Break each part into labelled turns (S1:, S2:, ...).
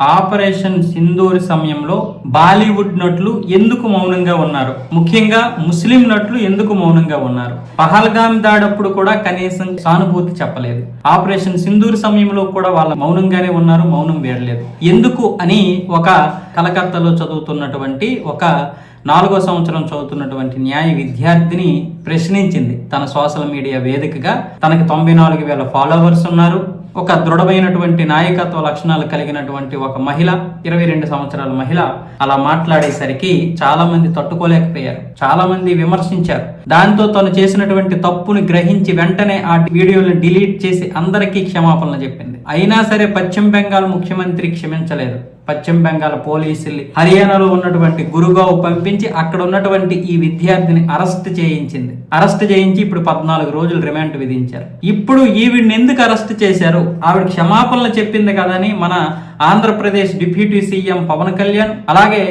S1: Operation Sindoor సమయంలో బాలీవుడ్ నటులు ఎందుకు మౌనంగా ఉన్నారు? ముఖ్యంగా ముస్లిం నటులు ఎందుకు మౌనంగా ఉన్నారు? పహల్గామ్ దాడప్పుడు కూడా కనీసం సానుభూతి చెప్పలేదు. ఆపరేషన్ సింధూర్ సమయంలో కూడా వాళ్ళ మౌనంగానే ఉన్నారు మౌనం వేయలేదు. ఎందుకు అని ఒక కలకత్తాలో చదువుతున్నటువంటి ఒక నాలుగో సంవత్సరం చదువుతున్నటువంటి న్యాయ విద్యార్థిని ప్రశ్నించింది తన సోషల్ మీడియా వేదికగా. తనకి తొంభై నాలుగు వేల ఫాలోవర్స్ ఉన్నారు. ఒక దృఢమైనటువంటి నాయకత్వ లక్షణాలు కలిగినటువంటి ఒక మహిళ ఇరవై రెండు సంవత్సరాల మహిళ అలా మాట్లాడేసరికి చాలా మంది తట్టుకోలేకపోయారు. చాలా మంది విమర్శించారు. దాంతో తను చేసినటువంటి తప్పును గ్రహించి వెంటనే ఆ వీడియోని డిలీట్ చేసి అందరికీ క్షమాపణలు చెప్పింది. అయినా సరే పశ్చిమ బెంగాల్ ముఖ్యమంత్రి క్షమించలేదు. పశ్చిమ బెంగాల్ పోలీసులు హర్యానాలో ఉన్నటువంటి గురుగావ్ పంపించి అక్కడ ఉన్నటువంటి ఈ విద్యార్థిని అరెస్ట్ చేయించింది. అరెస్ట్ చేయించి ఇప్పుడు పద్నాలుగు రోజులు రిమాండ్ విధించారు. ఇప్పుడు ఈవిడిని ఎందుకు అరెస్ట్ చేశారు? ఆవిడ క్షమాపణలు చెప్పింది కదని మన ఆంధ్రప్రదేశ్ డిప్యూటీ సీఎం పవన్ కళ్యాణ్ అలాగే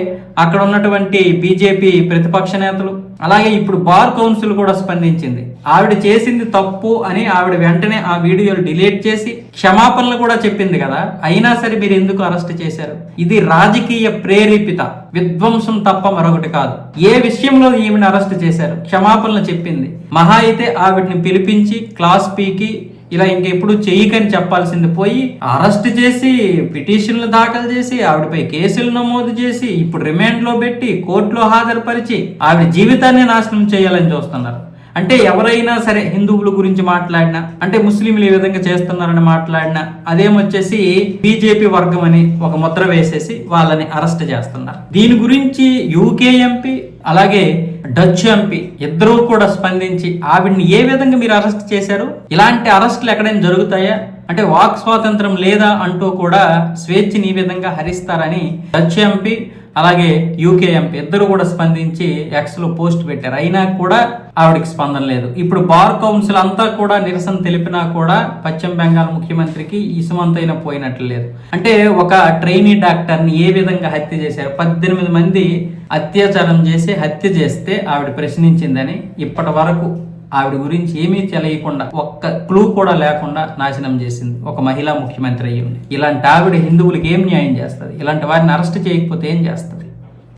S1: అక్కడ ఉన్నటువంటి బీజేపీ ప్రతిపక్ష నేతలు. అలాగే ఇప్పుడు బార్ కౌన్సిల్ కూడా స్పందించింది. ఆవిడ చేసింది తప్పు అని ఆవిడ వెంటనే ఆ వీడియోలు డిలీట్ చేసి క్షమాపణలు కూడా చెప్పింది కదా. అయినా సరే మీరు ఎందుకు అరెస్ట్ చేశారు? ఇది రాజకీయ ప్రేరేపిత విధ్వంసం తప్ప మరొకటి కాదు. ఏ విషయంలో ఈమెను అరెస్ట్ చేశారు? క్షమాపణలు చెప్పింది. మహా అయితే ఆవిడని పిలిపించి క్లాస్ పీకి ఇలా ఇంకెప్పుడు చేయకని చెప్పాల్సింది పోయి అరెస్ట్ చేసి పిటిషన్లు దాఖలు చేసి ఆవిడపై కేసులు నమోదు చేసి ఇప్పుడు రిమాండ్లో పెట్టి కోర్టులో హాజరుపరిచి ఆవిడ జీవితాన్ని నాశనం చేయాలని చూస్తున్నారు. అంటే ఎవరైనా సరే హిందువుల గురించి మాట్లాడినా అంటే ముస్లింలు ఈ విధంగా చేస్తున్నారని మాట్లాడినా అదేమొచ్చేసి బీజేపీ వర్గం అని ఒక ముద్ర వేసేసి వాళ్ళని అరెస్ట్ చేస్తున్నారు. దీని గురించి యూకే ఎంపీ అలాగే డచ్ ఎంపీ ఇద్దరూ కూడా స్పందించి ఆవిడ్ని ఏ విధంగా మీరు అరెస్ట్ చేశారు? ఇలాంటి అరెస్టులు ఎక్కడైనా జరుగుతాయా? అంటే వాక్ స్వాతంత్రం లేదా అంటూ కూడా స్వేచ్ఛని ఈ విధంగా హరిస్తారని డచ్ ఎంపీ అలాగే యూకే ఎంపీ ఇద్దరు కూడా స్పందించి ఎక్స్లో పోస్ట్ పెట్టారు. అయినా కూడా ఆవిడకి స్పందన లేదు. ఇప్పుడు బార్ కౌన్సిల్ అంతా కూడా నిరసన తెలిపినా కూడా పశ్చిమ బెంగాల్ ముఖ్యమంత్రికి ఇసుమంతైనా పోయినట్లు లేదు. అంటే ఒక ట్రైనీ డాక్టర్ని ఏ విధంగా హత్య చేశారు? పద్దెనిమిది మంది అత్యాచారం చేసి హత్య చేస్తే ఆవిడ ప్రశ్నించిందని ఇప్పటి వరకు ఆవిడ గురించి ఏమీ తెలియకుండా ఒక్క క్లూ కూడా లేకుండా నాశనం చేసింది. ఒక మహిళా ముఖ్యమంత్రి అయ్యింది ఇలాంటి ఆవిడ హిందువులకి ఏం న్యాయం చేస్తుంది? ఇలాంటి వారిని అరెస్ట్ చేయకపోతే ఏం చేస్తుంది?